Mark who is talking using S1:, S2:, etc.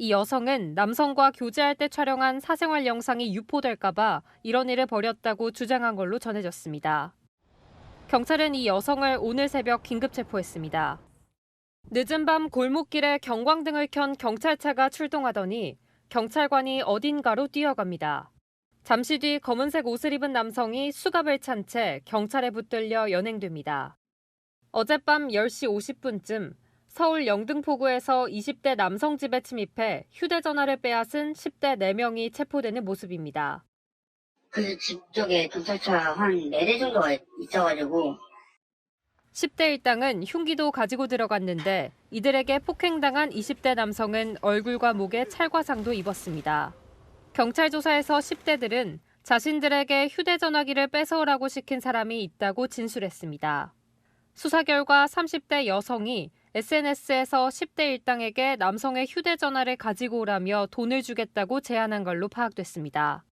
S1: 이 여성은 남성과 교제할 때 촬영한 사생활 영상이 유포될까봐 이런 일을 벌였다고 주장한 걸로 전해졌습니다. 경찰은 이 여성을 오늘 새벽 긴급 체포했습니다. 늦은 밤 골목길에 경광등을 켠 경찰차가 출동하더니 경찰관이 어딘가로 뛰어갑니다. 잠시 뒤 검은색 옷을 입은 남성이 수갑을 찬 채 경찰에 붙들려 연행됩니다. 어젯밤 10시 50분쯤 서울 영등포구에서 20대 남성 집에 침입해 휴대전화를 빼앗은 10대 4명이 체포되는 모습입니다.
S2: 그 집 쪽에 경찰차 한 4대 정도가 있어가지고
S1: 10대 일당은 흉기도 가지고 들어갔는데 이들에게 폭행당한 20대 남성은 얼굴과 목에 찰과상도 입었습니다. 경찰 조사에서 10대들은 자신들에게 휴대전화기를 뺏어오라고 시킨 사람이 있다고 진술했습니다. 수사 결과 30대 여성이 SNS에서 10대 일당에게 남성의 휴대전화를 가지고 오라며 돈을 주겠다고 제안한 걸로 파악됐습니다.